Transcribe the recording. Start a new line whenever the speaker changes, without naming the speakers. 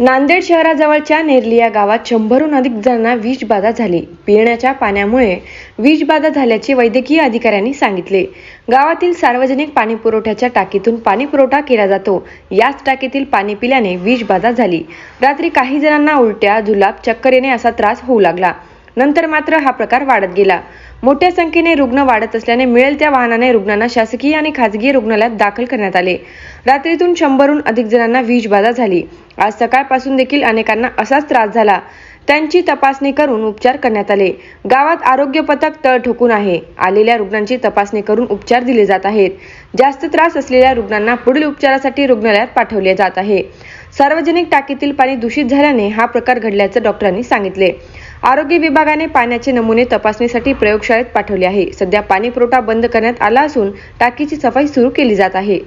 नांदेड शहराजवळच्या नेरली या गावात शंभरहून अधिक जणांना विषबाधा झाली. पिण्याच्या पाण्यामुळे विषबाधा झाल्याचे वैद्यकीय अधिकाऱ्यांनी सांगितले. गावातील सार्वजनिक पाणी पुरवठ्याच्या टाकीतून पाणी पुरवठा केला जातो. याच टाकीतील पाणी पिल्याने विषबाधा झाली. रात्री काही जणांना उलट्या जुलाब चक्कर येणे असा त्रास होऊ लागला. नंतर मात्र हा प्रकार वाढत गेला. मोठ्या संख्येने रुग्ण वाढत असल्याने मिळेल त्या वाहनाने रुग्णांना शासकीय आणि खासगी रुग्णालयात दाखल करण्यात आले. रात्रीतून शंभरहून अधिक जणांना विषबाधा झाली. आज सकाळपासून देखील अनेकांना असाच त्रास झाला. त्यांची तपासणी करून उपचार करण्यात आले. गावात आरोग्य पथक तळ ठोकून आहे. आलेल्या रुग्णांची तपासणी करून उपचार दिले जात आहेत. जास्त त्रास असलेल्या रुग्णांना पुढील उपचारासाठी रुग्णालयात पाठवले जात आहे. सार्वजनिक टाकीतील पाणी दूषित झाल्याने हा प्रकार घडल्याचं डॉक्टरांनी सांगितले. आरोग्य विभागाने पाण्याचे नमुने तपासणीसाठी प्रयोगशाळेत पाठवले आहे. सध्या पाणी पुरवठा बंद करण्यात आला असून टाकीची सफाई सुरू केली जात आहे.